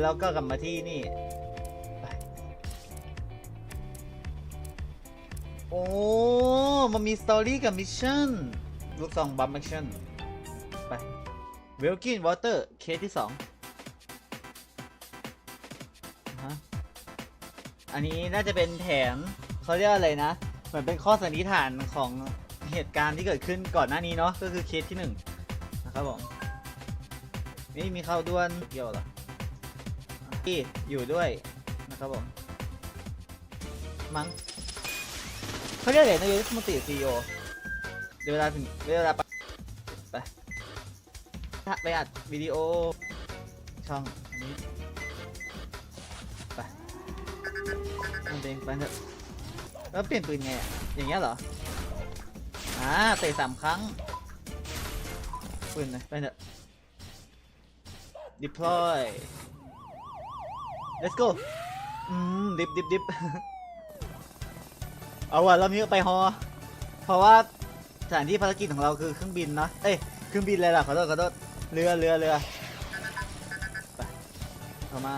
แล้วก็กลับมาที่นี่ไปโอ้ มันมีสตอรี่กับมิชชั่น ลูกซองบัมมิชชั่น ไป เวลกินวอเตอร์ เคสที่สองฮะ อันนี้น่าจะเป็นแผนเขาเรียกอะไรนะ เหมือนเป็นข้อสันนิษฐานของเหตุการณ์ที่เกิดขึ้นก่อนหน้านี้เนาะ ก็คือเคสที่หนึ่งนะครับผม นี่มีเข้าด้วนเกี่ยวหรอ ที่อยู่ด้วยนะครับผมมั้งเขาเรียกอะไรนะยูสมติซีโอเดี๋ยวเวลาถึงเดี๋ยวเวลาไปไปไปอัดวิดีโอช่องอันนี้ไปทำเองไปเถอะแล้วเปลี่ยนปืนไงอย่างเงี้ยเหรออ่าเตะสามครั้งปืนเลยไปเถอะ deploy let's go อืมดิบดิบดิบเอาว่ะเรามีไปฮอ เพราะว่าสถานที่ภารกิจของเราคือเครื่องบินเนะเอ้ยเครื่องบินเลยล่ะขอโทษขอโทษเรือเรือเรือไปเข้ามา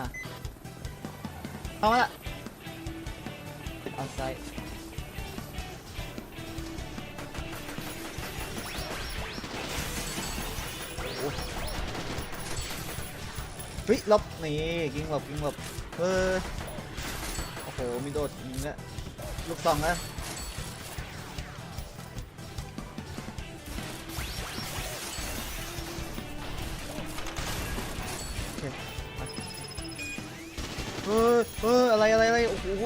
เข้ามาละเฮ้ยลบนี่กิงหลบกิงหลบเออโอ้โหมีโดดยิงล้ลูกซองแล้วโอเคไปเออเอออะไรอะไรอะไรโอ้โห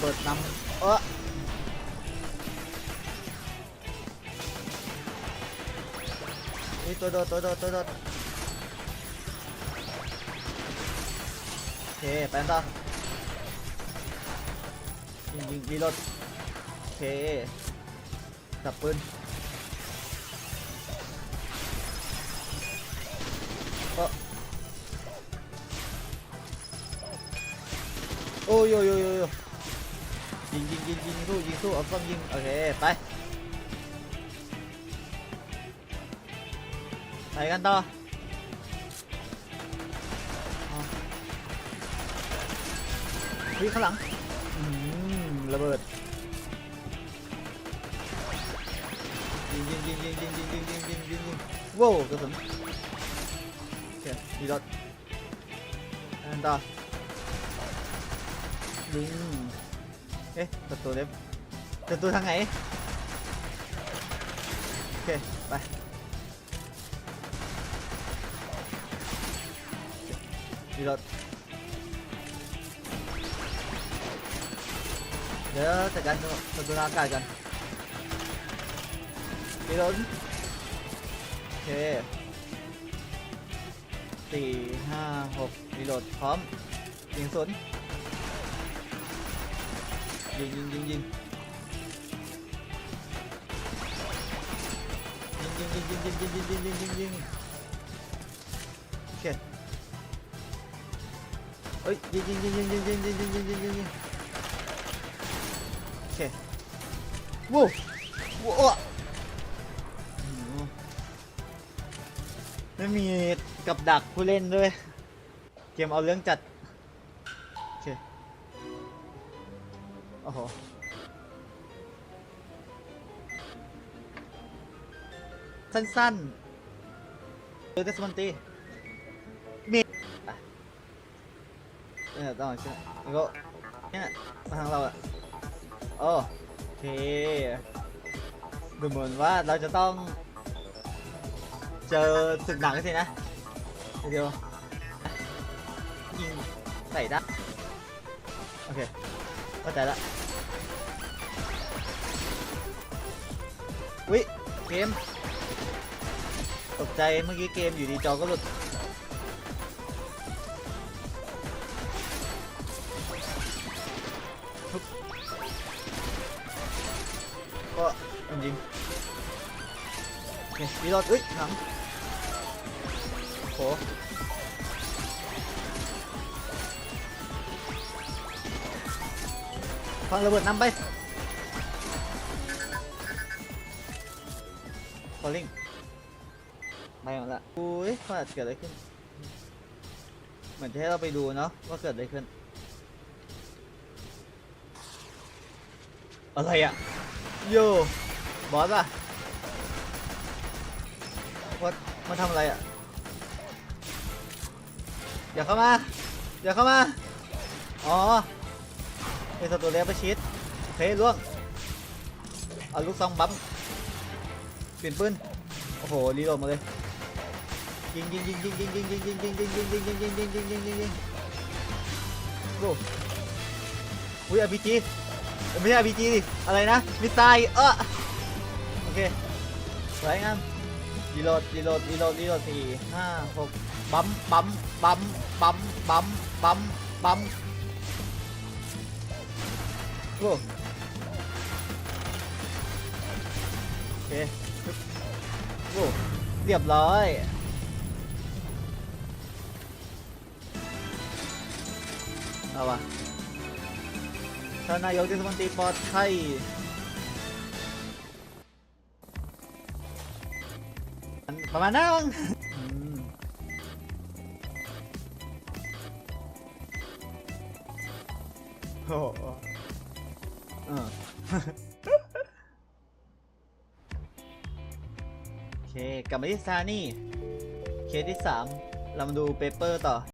เบิดนำเออเฮ้ยตัวโดดตัวโดดตัวโดดโอเคไปกันต่อยิงยิงรีโหลดโอเคจับปืนเออโอ้ยโยโยโย ยิงยิงยิงยิงสู้ยิงสู้เอากล้องยิงโอเคไปไปกันต่อเอาเฮ้ยข้างหลังระเบิดยิงยิงยิงยิงยิงยิงยิงยิงยิงยิงยิงว้าวกระสุนโอเคดีดอทอันต่อยิง เอ๊ะประตูเล็บประตูทางไหน โอเค ไปดีดอทเดี๋ยวจัดการประตูทางอากาศกันดีดอทโอเคสี่ห้าหกรีโหลดพร้อมยิงสนยิ งยิงยิงยิงยิงยิงยิงยิงยิงยิงยิงยิงยิงยิงโอเคเอ้ยยิงยิงยิงยิงยิงยิงยิงยิงยิงยิงยิงยิงโอเควู้วู้ไม่มีกับดักผู้เล่นด้วย เกมเอาเรื่องจัด อ้โหสั้นๆเออเดสมอนตีมีเนี่ยต้องใช่ไหมแล้วก็เนี่ยมาทางเราอะโอเคดูเหมือนว่าเราจะต้อง เจอศึกหนักกันสินะ เดี๋ยวยิงใส่ได้โอเค เข้าใจละวิเกม ตกใจเมื่อกี้เกมอยู่ดีจอก็หลุดทุบก็มันยิงโอเคมีรถอุ้ยหลังโห ฟังระเบิดนำไปฟอลลิงไปหมดละอุ้ยว่าเกิดอะไรขึ้น เหมือนจะให้เราไปดูเนาะว่าเกิดอะไรขึ้น อะไรอะโยบอสอะบอสมาทำอะไรอะอย่าเข้ามา อย่าเข้ามา อ๋อ เป็นศัตรูเลี้ยประชิดโอเคล่วงเอาลูกซองบัมเปลี่ยนปืนโอ้โหรีโหลดมาเลยยิงยิงยิงยิงยิงยิงยิงยิงยิงยิงยิงยิงยิงยิงยิงยิงยิงยิงยิงโอ้อุ้ยอาร์พีจีไม่ใช่อาร์พีจีดิอะไรนะมิสไซล์เออโอเคสวยงามรีโหลดรีโหลดรีโหลดรีโหลดสี่ห้าหกบัมบัมบัมบัมบัมบัมบัม โอ้โอเคโอ้เรียบร้อยเอาวะท่านนายกเทศมนตรีปลอดภัยประมาณนั้นมั้งโอ้โห เออโอเค กลับมาที่ซานี่ เคสที่ 3 เรามาดูเปเปอร์ต่อ